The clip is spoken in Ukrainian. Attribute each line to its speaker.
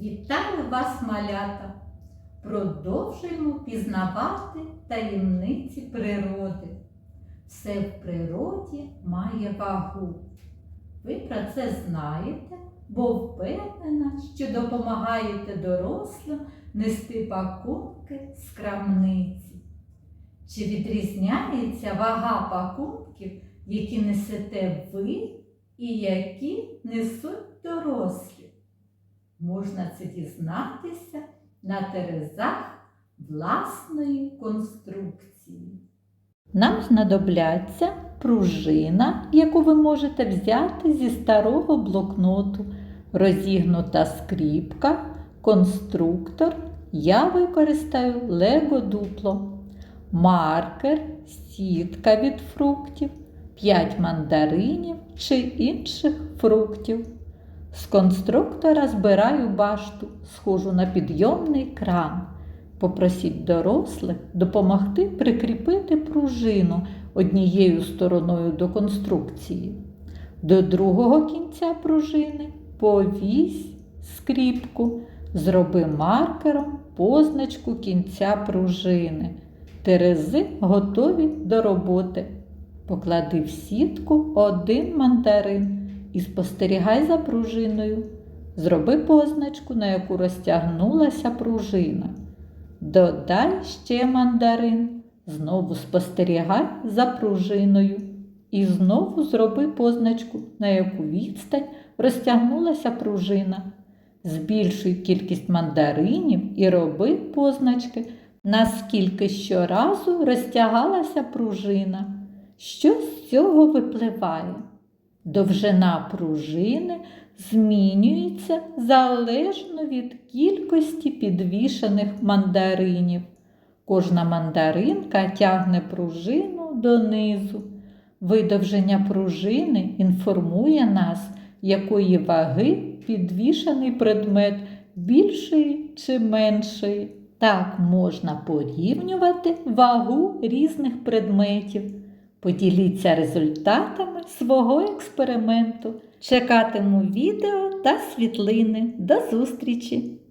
Speaker 1: Вітаю вас, малята! Продовжуємо пізнавати таємниці природи. Все в природі має вагу. Ви про це знаєте, бо впевнена, що допомагаєте дорослим нести пакунки з крамниці. Чи відрізняється вага пакунків, які несете ви і які несуть дорослі? Можна це дізнатися на терезах власної конструкції. Нам знадобляться пружина, яку ви можете взяти зі старого блокноту, розігнута скріпка, конструктор. Я використаю лего дупло, маркер, сітка від фруктів, 5 мандаринів чи інших фруктів. З конструктора збираю башту, схожу на підйомний кран. Попросіть дорослих допомогти прикріпити пружину однією стороною до конструкції. До другого кінця пружини повісь скріпку, зроби маркером позначку кінця пружини. Терези готові до роботи. Поклади в сітку один мандарин і спостерігай за пружиною. Зроби позначку, на яку розтягнулася пружина. Додай ще мандарин, знову спостерігай за пружиною. І знову зроби позначку, на яку відстань розтягнулася пружина. Збільшуй кількість мандаринів і роби позначки, наскільки щоразу розтягалася пружина. Що з цього випливає? Довжина пружини змінюється залежно від кількості підвішаних мандаринів. Кожна мандаринка тягне пружину донизу. Видовження пружини інформує нас, якої ваги підвішаний предмет більшої чи меншої. Так можна порівнювати вагу різних предметів. Поділіться результатами свого експерименту. Чекатиму відео та світлини. До зустрічі!